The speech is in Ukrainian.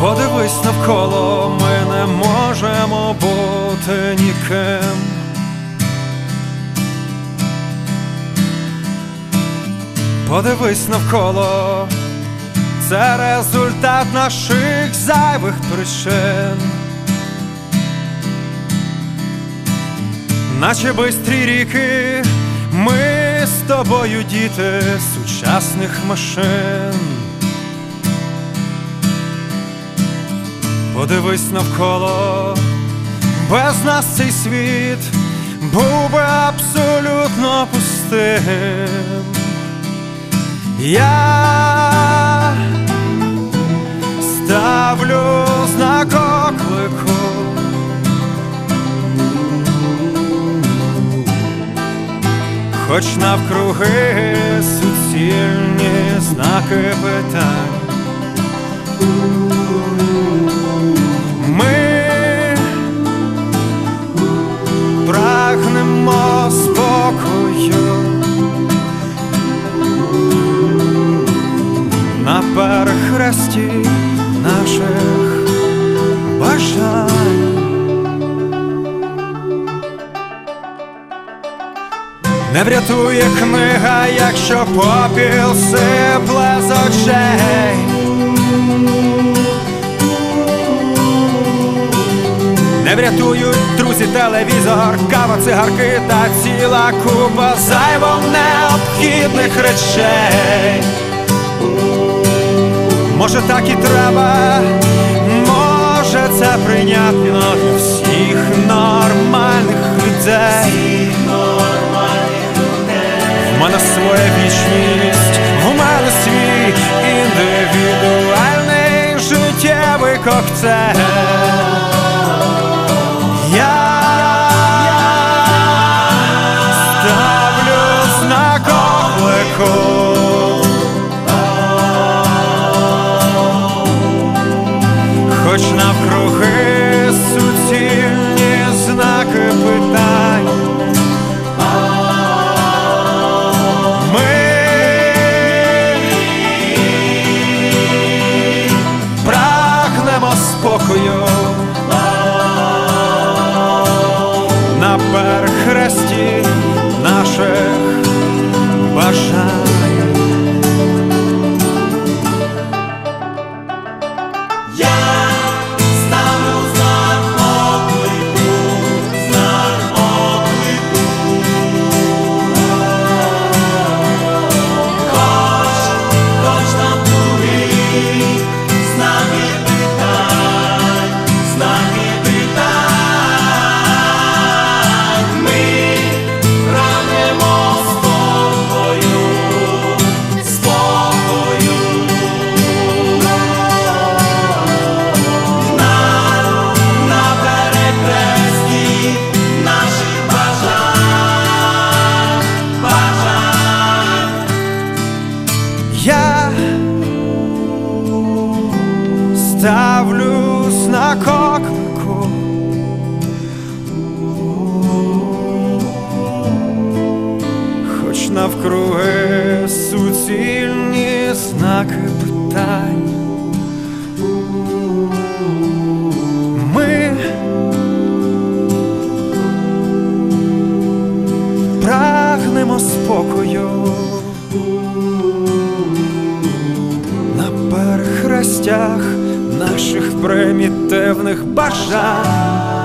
Подивись навколо, ми не можемо бути ніким. Подивись навколо, це результат наших зайвих причин. Наче бистрі ріки, ми з тобою діти сучасних машин. Подивись навколо, без нас цей світ був би абсолютно пустим. Я Хоч навкруги суцільні знаки питань. Ми прагнемо спокою на перехресті наших бажань. Не врятує книга, якщо попіл сипле з очей. Не врятують друзі, телевізор, кава, цигарки та ціла купа зайво необхідних речей. Може так і треба, може це прийнятно wherever you stream. Прагнемо спокою на перехресті наших бажань. Оклику. Хоч навкруги суцільні знаки питань. Ми прагнемо спокою. на перехрестях наших примітивних бажань.